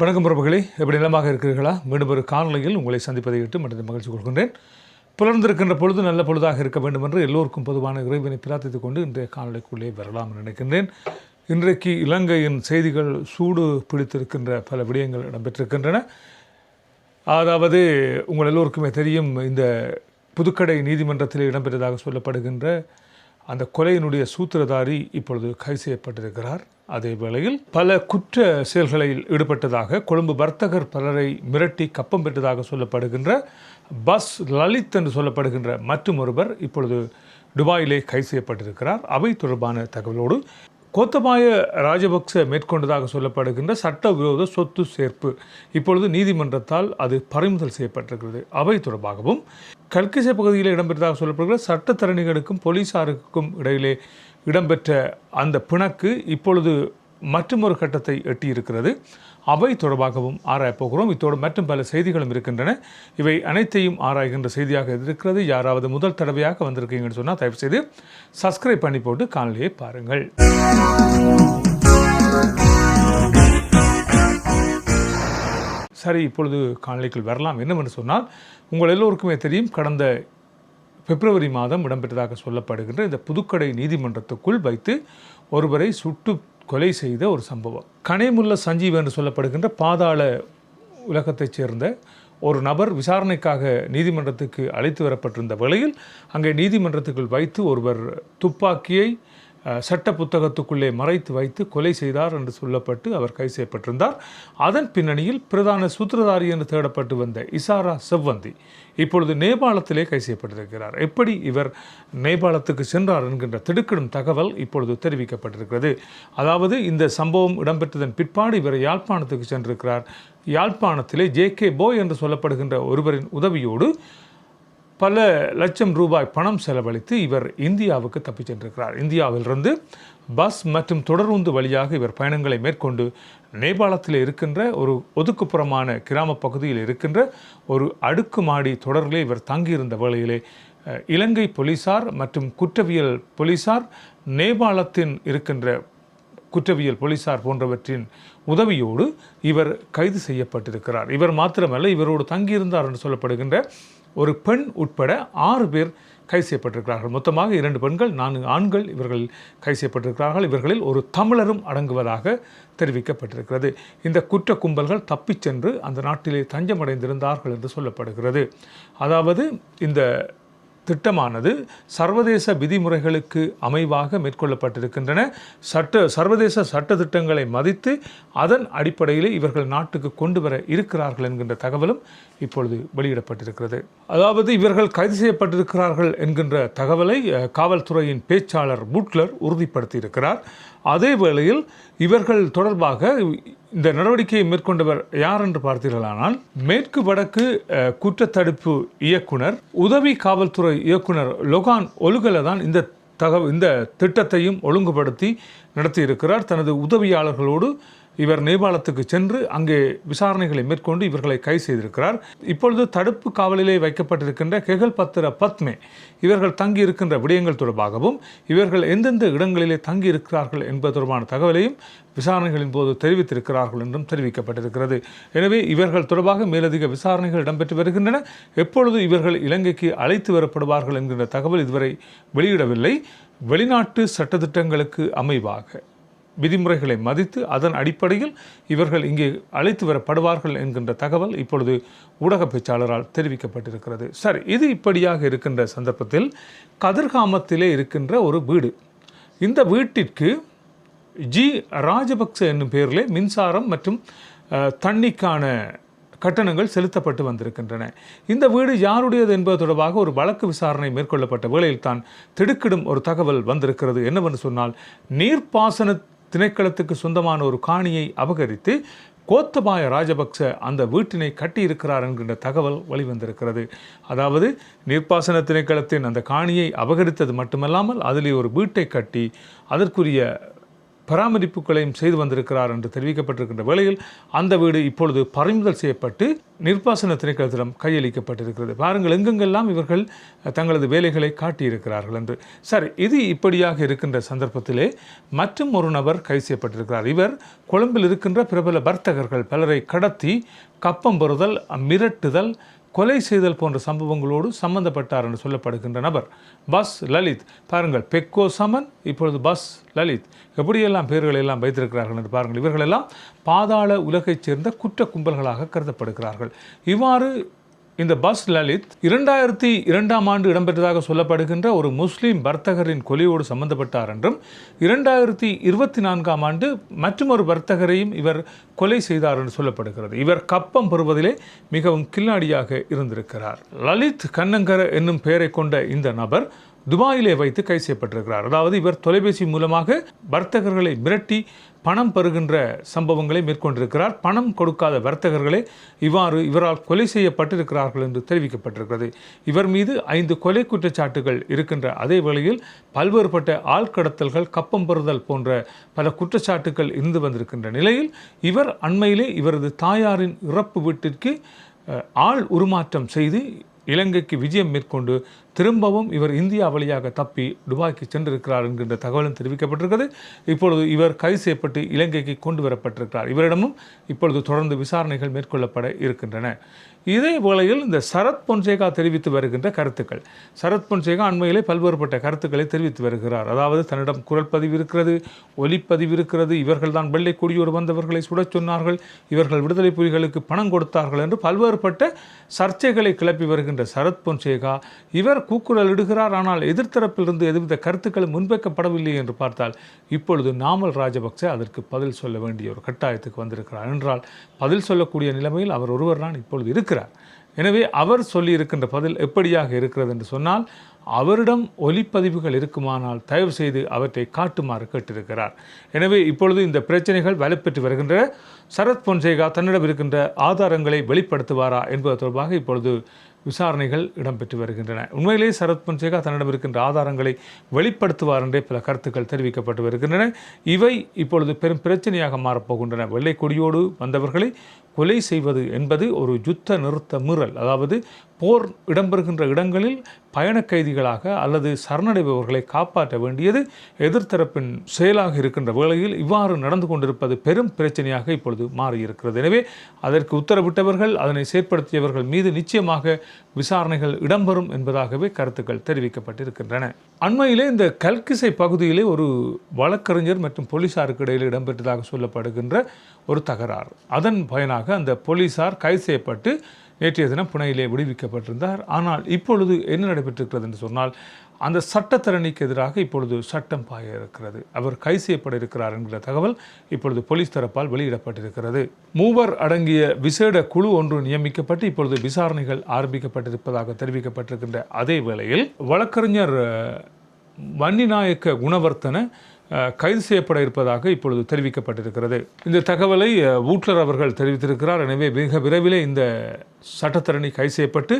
வணக்கம் பிரபுகளே எப்படி நிலமாக இருக்கிறீர்களா? மீண்டும் ஒரு காணொலியில் உங்களை சந்திப்பதை விட்டு மற்றும் மகிழ்ச்சி கொள்கின்றேன். புலர்ந்திருக்கின்ற பொழுது நல்ல பொழுதாக இருக்க வேண்டும் என்று எல்லோருக்கும் பொதுவான இறைவனை பிரார்த்தித்துக் கொண்டு இன்றைய காணொலிக்குள்ளே வரலாம் என்று நினைக்கின்றேன். இன்றைக்கு இலங்கையின் செய்திகள் சூடு பிடித்திருக்கின்ற பல விடயங்கள் இடம்பெற்றிருக்கின்றன. அதாவது உங்கள் எல்லோருக்குமே தெரியும் இந்த புதுக்கடை நீதிமன்றத்தில் இடம்பெற்றதாக சொல்லப்படுகின்ற அந்த கொலையினுடைய சூத்திரதாரி இப்பொழுது கைது செய்யப்பட்டிருக்கிறார். அதே வேளையில் பல குற்ற செயல்களில் ஈடுபட்டதாக கொழும்பு வர்த்தகர் பலரை மிரட்டி கப்பம் பெற்றதாக சொல்லப்படுகின்ற பஸ் லலித் என்று சொல்லப்படுகின்ற மற்றும் ஒருவர் இப்பொழுது துபாயிலே கைது செய்யப்பட்டிருக்கிறார். அவை தொடர்பான தகவலோடு கோத்தபாய ராஜபக்ச மேற்கொண்டதாக சொல்லப்படுகின்ற சட்டவிரோத சொத்து சேர்ப்பு இப்பொழுது நீதிமன்றத்தால் அது பறிமுதல் செய்யப்பட்டிருக்கிறது. அவை தொடர்பாகவும் கல்கிசை பகுதியில் இடம்பெற்றதாக சொல்லப்படுகிற சட்டத்தரணிகளுக்கும் போலீசாருக்கும் இடையிலே இடம்பெற்ற அந்த பிணக்கு இப்பொழுது மற்றொரு கட்டத்தை எட்டியிருக்கிறது. அவை தொடர்பாகவும் ஆராயப் போகிறோம். இத்தோடு மற்றும் பல செய்திகளும் இருக்கின்றன. இவை அனைத்தையும் ஆராய்கின்ற செய்தியாக இருக்கிறது. யாராவது முதல் தடவையாக வந்திருக்கீங்கன்னு சொன்னால் தயவு செய்து சப்ஸ்கிரைப் பண்ணி போட்டு காணொலியை பாருங்கள். சரி இப்பொழுது காணொலிக்குள் வரலாம். என்னவென்று சொன்னால் உங்கள் எல்லோருக்குமே தெரியும் கடந்த பிப்ரவரி மாதம் இடம்பெற்றதாக சொல்லப்படுகின்ற இந்த புதுக்கடை நீதிமன்றத்துக்குள் வைத்து ஒருவரை சுட்டு கொலை செய்த ஒரு சம்பவம். கனைமுல்ல சஞ்சீவ் என்று சொல்லப்படுகின்ற பாதாள உலகத்தைச் சேர்ந்த ஒரு நபர் விசாரணைக்காக நீதிமன்றத்துக்கு அழைத்து வரப்பட்டிருந்த வேளையில் அங்கே நீதிமன்றத்துக்குள் வைத்து ஒருவர் துப்பாக்கியை சட்ட புத்தகத்துக்குள்ளே மறைத்து வைத்து கொலை செய்தார் என்று சொல்லப்பட்டு அவர் கைது செய்யப்பட்டிருந்தார். அதன் பின்னணியில் பிரதான சூத்திரதாரி என்று தேடப்பட்டு வந்த இசாரா செவ்வந்தி இப்பொழுது நேபாளத்திலே கைது செய்யப்பட்டிருக்கிறார். எப்படி இவர் நேபாளத்துக்கு சென்றார் என்கின்ற திடுக்கிடும் தகவல் இப்பொழுது தெரிவிக்கப்பட்டிருக்கிறது. அதாவது இந்த சம்பவம் இடம்பெற்றதன் பிற்பாடு இவர் யாழ்ப்பாணத்துக்கு சென்றிருக்கிறார். யாழ்ப்பாணத்திலே ஜே கே போய் என்று சொல்லப்படுகின்ற ஒருவரின் உதவியோடு பல லட்சம் ரூபாய் பணம் செலவழித்து இவர் இந்தியாவுக்கு தப்பிச் சென்றிருக்கிறார். இந்தியாவிலிருந்து பஸ் மற்றும் தொடருந்து வழியாக இவர் பயணங்களை மேற்கொண்டு நேபாளத்தில் இருக்கின்ற ஒரு ஒதுக்குப்புறமான கிராம பகுதியில் இருக்கின்ற ஒரு அடுக்குமாடி தொடரிலே இவர் தங்கியிருந்த வேளையிலே இலங்கை போலீசார் மற்றும் குற்றவியல் போலீசார் நேபாளத்தின் இருக்கின்ற குற்றவியல் போலீசார் போன்றவற்றின் உதவியோடு இவர் கைது செய்யப்பட்டிருக்கிறார். இவர் மாத்திரமல்ல இவரோடு தங்கியிருந்தார் என்று சொல்லப்படுகின்ற ஒரு பெண் உட்பட ஆறு பேர் கைது செய்யப்பட்டிருக்கிறார்கள். மொத்தமாக இரண்டு பெண்கள் நான்கு ஆண்கள் இவர்கள் கைது செய்யப்பட்டிருக்கிறார்கள். இவர்களில் ஒரு தமிழரும் அடங்குவதாக தெரிவிக்கப்பட்டிருக்கிறது. இந்த குற்ற கும்பல்கள் தப்பிச் சென்று அந்த நாட்டிலே தஞ்சமடைந்திருந்தார்கள் என்று சொல்லப்படுகிறது. அதாவது இந்த திட்டமானது சர்வதேச விதிமுறைகளுக்கு அமைவாக மேற்கொள்ளப்பட்டிருக்கின்றன. சட்ட சர்வதேச சட்ட திட்டங்களை மதித்து அதன் அடிப்படையில் இவர்கள் நாட்டுக்கு கொண்டு வர இருக்கிறார்கள் என்கின்ற தகவலும் இப்பொழுது வெளியிடப்பட்டிருக்கிறது. அதாவது இவர்கள் கைது செய்யப்பட்டிருக்கிறார்கள் என்கின்ற தகவலை காவல்துறையின் பேச்சாளர் புட்லர் உறுதிப்படுத்தியிருக்கிறார். அதே வேளையில் இவர்கள் தொடர்பாக இந்த நடவடிக்கையை மேற்கொண்டவர் யார் என்று பார்த்தீர்களானால் மேற்கு வடக்கு குற்றத்தடுப்பு இயக்குனர் உதவி காவல்துறை இயக்குனர் லொகான் ஒலுகல தான் இந்த தகவல் இந்த திட்டத்தையும் ஒழுங்குபடுத்தி நடத்தியிருக்கிறார். தனது உதவியாளர்களோடு இவர் நேபாளத்துக்கு சென்று அங்கே விசாரணைகளை மேற்கொண்டு இவர்களை கைது செய்திருக்கிறார். இப்பொழுது தடுப்பு காவலிலே வைக்கப்பட்டிருக்கின்ற கெகல் பத்திர பத்மே இவர்கள் தங்கி இருக்கின்ற விடயங்கள் தொடர்பாகவும் இவர்கள் எந்தெந்த இடங்களிலே தங்கி இருக்கிறார்கள் என்பது தொடர்பான தகவலையும் விசாரணைகளின் போது தெரிவித்திருக்கிறார்கள் என்றும் தெரிவிக்கப்பட்டிருக்கிறது. எனவே இவர்கள் தொடர்பாக மேலதிக விசாரணைகள் இடம்பெற்று வருகின்றன. எப்பொழுது இவர்கள் இலங்கைக்கு அழைத்து வரப்படுவார்கள் என்கின்ற தகவல் இதுவரை வெளியிடவில்லை. வெளிநாட்டு சட்டத்திட்டங்களுக்கு அமைவாக. விதிமுறைகளை மதித்து அதன் அடிப்படையில் இவர்கள் இங்கே அழைத்து வரப்படுவார்கள் என்கின்ற தகவல் இப்பொழுது ஊடக பேச்சாளரால் தெரிவிக்கப்பட்டிருக்கிறது. சரி இது இப்படியாக இருக்கின்ற சந்தர்ப்பத்தில் கதிர்காமத்திலே இருக்கின்ற ஒரு வீடு. இந்த வீட்டிற்கு ஜி ராஜபக்ச என்னும் பெயரிலே மின்சாரம் மற்றும் தண்ணிக்கான கட்டணங்கள் செலுத்தப்பட்டு வந்திருக்கின்றன. இந்த வீடு யாருடையது என்பது தொடர்பாக ஒரு வழக்கு விசாரணை மேற்கொள்ளப்பட்ட வேளையில் தான் திடுக்கிடும் ஒரு தகவல் வந்திருக்கிறது. என்னவென்று சொன்னால் நீர்ப்பாசன திணைக்களத்துக்கு சொந்தமான ஒரு காணியை அபகரித்து கோத்தபாய ராஜபக்ச அந்த வீட்டினை கட்டியிருக்கிறார் என்கின்ற தகவல் வெளிவந்திருக்கிறது. அதாவது நீர்ப்பாசன திணைக்களத்தின் அந்த காணியை அபகரித்தது மட்டுமல்லாமல் அதிலே ஒரு வீட்டை கட்டி அதற்குரிய பராமரிப்புகளையும் செய்து வந்திருக்கிறார் என்று தெரிவிக்கப்பட்டிருக்கின்ற வேளையில் அந்த வீடு இப்பொழுது பறிமுதல் செய்யப்பட்டு நிர்வாசன திணைக்களத்திடம் கையளிக்கப்பட்டிருக்கிறது. பாருங்கள் எங்கெங்கெல்லாம் இவர்கள் தங்களது வேலைகளை காட்டியிருக்கிறார்கள் என்று. சரி இது இப்படியாக இருக்கின்ற சந்தர்ப்பத்திலே மற்றும் ஒரு நபர் கைது செய்யப்பட்டிருக்கிறார். இவர் கொழும்பில் இருக்கின்ற பிரபல வர்த்தகர்கள் பலரை கடத்தி கப்பம் பெறுதல் மிரட்டுதல் கொலை செய்தல் போன்ற சம்பவங்களோடு சம்பந்தப்பட்டார் என்று சொல்லப்படுகின்ற நபர் பஸ் லலித். பாருங்கள் பெக்கோ சமன் இப்பொழுது பஸ் லலித். எப்படியெல்லாம் பேர்களை எல்லாம் வைத்திருக்கிறார்கள் என்று பாருங்கள். இவர்களெல்லாம் பாதாள உலகைச் சேர்ந்த குற்ற கும்பல்களாக கருதப்படுகிறார்கள். இவ்வாறு இந்த பஸ் லலித் இரண்டாயிரத்தி இரண்டாம் ஆண்டு இடம்பெற்றதாக சொல்லப்படுகின்ற ஒரு முஸ்லீம் வர்த்தகரின் கொலையோடு சம்பந்தப்பட்டார் என்றும் இரண்டாயிரத்தி இருபத்தி நான்காம் ஆண்டு மற்றொரு வர்த்தகரையும் இவர் கொலை செய்தார் என்று சொல்லப்படுகிறது. இவர் கப்பம் பெறுவதிலே மிகவும் கில்லாடியாக இருந்திருக்கிறார். லலித் கண்ணங்கர என்னும் பெயரை கொண்ட இந்த நபர் துபாயிலே வைத்து கைது செய்யப்பட்டிருக்கிறார். அதாவது இவர் தொலைபேசி மூலமாக வர்த்தகர்களை மிரட்டி பணம் பெறுகின்ற சம்பவங்களை மேற்கொண்டிருக்கிறார். பணம் கொடுக்காத வர்த்தகர்களே இவ்வாறு இவரால் கொலை செய்யப்பட்டிருக்கிறார்கள் என்று தெரிவிக்கப்பட்டிருக்கிறது. இவர் மீது ஐந்து கொலை குற்றச்சாட்டுகள் இருக்கின்ற அதே வேளையில் பல்வேறுபட்ட ஆழ்கடத்தல்கள் கப்பம் பெறுதல் போன்ற பல குற்றச்சாட்டுகள் இருந்து வந்திருக்கின்ற நிலையில் இவர் அண்மையிலே இவரது தாயாரின் இறப்பு வீட்டிற்கு ஆள் உருமாற்றம் செய்து இலங்கைக்கு விஜயம் மேற்கொண்டு திரும்பவும் இவர் இந்தியா வழியாக தப்பி துபாய்க்கு சென்றிருக்கிறார் என்கின்ற தகவலும் தெரிவிக்கப்பட்டிருக்கிறது. இப்பொழுது இவர் கைது செய்யப்பட்டு இலங்கைக்கு கொண்டு வரப்பட்டிருக்கிறார். இவரிடமும் இப்பொழுது தொடர்ந்து விசாரணைகள் மேற்கொள்ளப்பட இருக்கின்றன. இதே வேளையில் இந்த சரத் பொன்சேகா தெரிவித்து வருகின்ற கருத்துக்கள். சரத் பொன்சேகா அண்மையிலே பல்வேறுபட்ட கருத்துக்களை தெரிவித்து வருகிறார். அதாவது தன்னிடம் குரல் பதிவு இருக்கிறது ஒலிப்பதிவு இருக்கிறது இவர்கள் தான் வெள்ளை கொடியோடு வந்தவர்களை சுடச் சொன்னார்கள் இவர்கள் விடுதலை புலிகளுக்கு பணம் கொடுத்தார்கள் என்று பல்வேறுபட்ட சர்ச்சைகளை கிளப்பி வருகின்ற சரத் பொன்சேகா இவர் கூக்குரல் இடுகிறார். ஆனால் எதிர்த்தரப்பிலிருந்து எதுவித கருத்துக்களும் முன்வைக்கப்படவில்லை என்று பார்த்தால் இப்பொழுது நாமல் ராஜபக்சே அதற்கு பதில் சொல்ல வேண்டிய ஒரு கட்டாயத்துக்கு வந்திருக்கிறார். என்றால் பதில் சொல்லக்கூடிய நிலைமையில் அவர் ஒருவர் தான் இப்பொழுது இருக்கிறார். எனவே அவர் சொல்லியிருக்கின்ற பதில் எப்படியாக இருக்கிறது என்று சொன்னால் அவரிடம் ஒலிப்பதிவுகள் இருக்குமானால் தயவு செய்து அவற்றை காட்டுமாறு கேட்டிருக்கிறார். எனவே இப்பொழுது இந்த பிரச்சனைகள் வலுப்பெற்று வருகின்ற சரத் பொன்சேகா தன்னிடம் இருக்கின்ற ஆதாரங்களை வெளிப்படுத்துவாரா என்பது தொடர்பாக இப்பொழுது விசாரணைகள் இடம்பெற்று வருகின்றன. உண்மையிலேயே சரத் பொன்சேகா தன்னிடம் இருக்கின்ற ஆதாரங்களை வெளிப்படுத்துவார் என்றே பல கருத்துக்கள் தெரிவிக்கப்பட்டு வருகின்றன. இவை இப்பொழுது பெரும் பிரச்சனையாக மாறப்போகின்றன வெள்ளை கொடியோடு வந்தவர்களை கொலை செய்வது என்பது ஒரு யுத்த நிறுத்த மீறல். அதாவது போர் இடம்பெறுகின்ற இடங்களில் பயண கைதிகளாக அல்லது சரணடைபவர்களை காப்பாற்ற வேண்டியது எதிர்த்தரப்பின் செயலாக இருக்கின்ற வேளையில் இவ்வாறு நடந்து கொண்டிருப்பது பெரும் பிரச்சனையாக இப்பொழுது மாறியிருக்கிறது. எனவே அதற்கு உத்தரவிட்டவர்கள் அதனை செயற்படுத்தியவர்கள் மீது நிச்சயமாக விசாரணைகள் இடம்பெறும் என்பதாகவே கருத்துக்கள் தெரிவிக்கப்பட்டிருக்கின்றன. அண்மையிலே இந்த கல்கிசை பகுதியிலே ஒரு வழக்கறிஞர் மற்றும் போலீசாருக்கு இடையில் இடம்பெற்றதாக சொல்லப்படுகின்ற ஒரு தகராறு. அதன் பயனாக அந்த போலீசார் கைது செய்யப்பட்டு நேற்றைய தினம் புனையிலே விடுவிக்கப்பட்டிருந்தார். ஆனால் இப்பொழுது என்ன நடைபெற்றிருக்கிறது என்று சொன்னால் அந்த சட்டத்தரணிக்கு எதிராக இப்பொழுது சட்டம் பாய இருக்கிறது. அவர் கைது செய்யப்பட இருக்கிறார் என்கிற தகவல் இப்பொழுது போலீஸ் தரப்பால் வெளியிடப்பட்டிருக்கிறது. மூவர் அடங்கிய விசேட குழு ஒன்று நியமிக்கப்பட்டு இப்பொழுது விசாரணைகள் ஆரம்பிக்கப்பட்டிருப்பதாக தெரிவிக்கப்பட்டிருக்கின்ற அதே வேளையில் வழக்கறிஞர் வன்னிநாயக்க குணவர்த்தன கைது செய்யப்பட இருப்பதாக இப்பொழுது தெரிவிக்கப்பட்டிருக்கிறது. இந்த தகவலை ஊட்லர் வூட்லர் அவர்கள் தெரிவித்திருக்கிறார். எனவே மிக விரைவிலே இந்த சட்டத்தரணி கைது செய்யப்பட்டு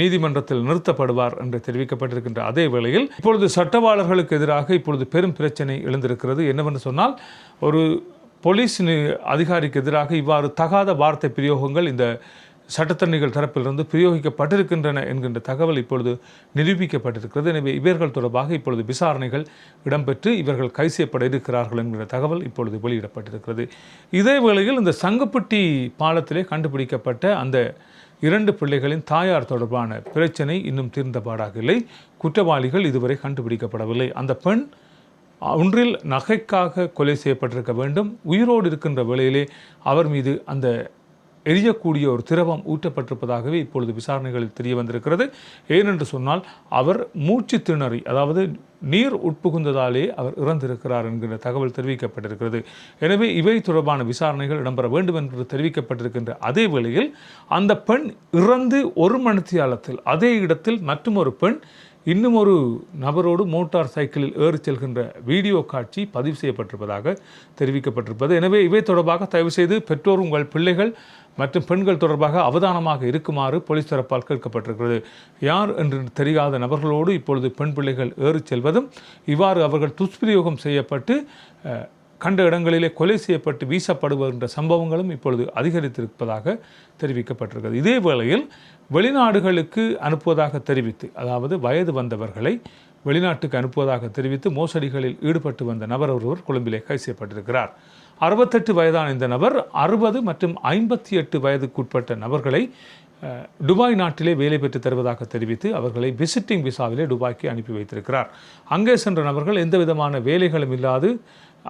நீதிமன்றத்தில் நிறுத்தப்படுவார் என்று தெரிவிக்கப்பட்டிருக்கின்ற அதே வேளையில் இப்பொழுது சட்டவாளர்களுக்கு எதிராக இப்பொழுது பெரும் பிரச்சனை எழுந்திருக்கிறது. என்னவென்று சொன்னால் ஒரு போலீஸ் அதிகாரிக்கு எதிராக இவ்வாறு தகாத வார்த்தை பிரயோகங்கள் இந்த சட்டத்தரணிகள் தரப்பிலிருந்து பிரயோகிக்கப்பட்டிருக்கின்றன என்கின்ற தகவல் இப்பொழுது நிரூபிக்கப்பட்டிருக்கிறது. எனவே இவர்கள் தொடர்பாக இப்பொழுது விசாரணைகள் இடம்பெற்று இவர்கள் கை செய்யப்பட இருக்கிறார்கள் என்கிற தகவல் இப்பொழுது வெளியிடப்பட்டிருக்கிறது. இதே வேளையில் இந்த சங்கப்பட்டி பாலத்திலே கண்டுபிடிக்கப்பட்ட அந்த இரண்டு பிள்ளைகளின் தாயார் தொடர்பான பிரச்சனை இன்னும் தீர்ந்தபாடாக இல்லை. குற்றவாளிகள் இதுவரை கண்டுபிடிக்கப்படவில்லை. அந்த பெண் ஒன்றில் நகைக்காக கொலை செய்யப்பட்டிருக்க வேண்டும். உயிரோடு இருக்கின்ற வேளையிலே அவர் மீது அந்த எரியக்கூடிய ஒரு திரவம் ஊற்றப்பட்டிருப்பதாகவே இப்பொழுது விசாரணைகளில் தெரிய வந்திருக்கிறது ஏனென்று சொன்னால் அவர் மூச்சு திணறி அதாவது நீர் உட்புகுந்ததாலே அவர் இறந்திருக்கிறார் என்கிற தகவல் தெரிவிக்கப்பட்டிருக்கிறது. எனவே இவை தொடர்பான விசாரணைகள் இடம்பெற வேண்டும் என்று தெரிவிக்கப்பட்டிருக்கின்ற அதே வேளையில் அந்த பெண் இறந்து ஒரு மணித்தியாலத்தில் அதே இடத்தில் மற்றும் ஒரு பெண் இன்னும் ஒரு நபரோடு மோட்டார் சைக்கிளில் ஏறிச் செல்கின்ற வீடியோ காட்சி பதிவு செய்யப்பட்டிருப்பதாக தெரிவிக்கப்பட்டிருப்பது. எனவே இவை தொடர்பாக தயவு செய்து பெற்றோர் உங்கள் பிள்ளைகள் மற்றும் பெண்கள் தொடர்பாக அவதானமாக இருக்குமாறு போலீஸ் தரப்பால் கேட்கப்பட்டிருக்கிறது. யார் என்று தெரியாத நபர்களோடு இப்பொழுது பெண் பிள்ளைகள் ஏறிச் என்பதும் இவ்வாறு அவர்கள் துஷ்பிரயோகம் செய்யப்பட்டு கண்ட இடங்களிலே கொலை செய்யப்பட்டு வீசப்படுவதுன்ற சம்பவங்களும் இப்பொழுது அதிகரித்திருப்பதாக தெரிவிக்கப்பட்டிருக்கிறது. இதே வேளையில் வெளிநாடுகளுக்கு அனுப்புவதாக தெரிவித்து அதாவது வயது வந்தவர்களை வெளிநாட்டுக்கு அனுப்புவதாக தெரிவித்து மோசடிகளில் ஈடுபட்டு வந்த நபர் ஒருவர் கொழும்பிலே கைது செய்யப்பட்டிருக்கிறார். அறுபத்தெட்டு வயதான இந்த நபர் அறுபது மற்றும் ஐம்பத்தி எட்டு வயதுக்குட்பட்ட நபர்களை துபாய் நாட்டிலே வேலை பெற்று தருவதாக தெரிவித்து அவர்களை விசிட்டிங் விசாவிலே துபாய்க்கு அனுப்பி வைத்திருக்கிறார். அங்கே சென்ற நபர்கள் எந்த விதமான வேலைகளும் இல்லாது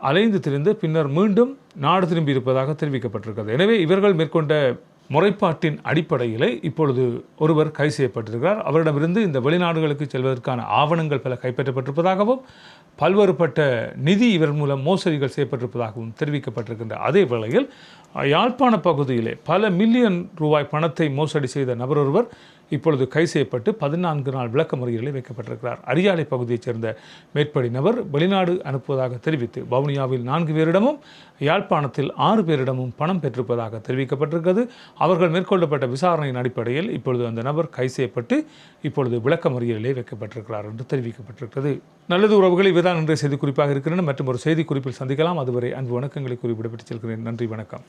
அலைந்து திரிந்து பின்னர் மீண்டும் நாடு திரும்பி இருப்பதாக தெரிவிக்கப்பட்டிருக்கிறது. எனவே இவர்கள் மேற்கொண்ட முறைப்பாட்டின் அடிப்படையிலே இப்பொழுது ஒருவர் கைது செய்யப்பட்டிருக்கிறார். அவரிடமிருந்து இந்த வெளிநாடுகளுக்கு செல்வதற்கான ஆவணங்கள் பல கைப்பற்றப்பட்டிருப்பதாகவும் பல்வேறுபட்ட நிதி இவர் மூலம் மோசடிகள் செய்யப்பட்டிருப்பதாகவும் தெரிவிக்கப்பட்டிருக்கின்ற அதே வேளையில் யாழ்ப்பாண பகுதியிலே பல மில்லியன் ரூபாய் பணத்தை மோசடி செய்த நபர் ஒருவர் இப்பொழுது கைது செய்யப்பட்டு பதினான்கு நாள் விளக்க முறைகளில் வைக்கப்பட்டிருக்கிறார். அரியாலை பகுதியைச் சேர்ந்த மேற்படி நபர் வெளிநாடு அனுப்புவதாக தெரிவித்து வவுனியாவில் நான்கு பேரிடமும் யாழ்ப்பாணத்தில் ஆறு பேரிடமும் பணம் பெற்றிருப்பதாக தெரிவிக்கப்பட்டிருக்கிறது. அவர்கள் மேற்கொள்ளப்பட்ட விசாரணையின் அடிப்படையில் இப்பொழுது அந்த நபர் கைது செய்யப்பட்டு இப்பொழுது விளக்க முறையிலே வைக்கப்பட்டிருக்கிறார் என்று தெரிவிக்கப்பட்டிருக்கிறது. நல்லது உறவுகள் இவைதான். இன்றைய செய்தி குறிப்பாக இருக்கின்றன மற்றும் ஒரு செய்தி குறிப்பில் சந்திக்கலாம். அதுவரை அன்பு வணக்கங்களை குறிப்பிடப்பட்டு செல்கிறேன். நன்றி வணக்கம்.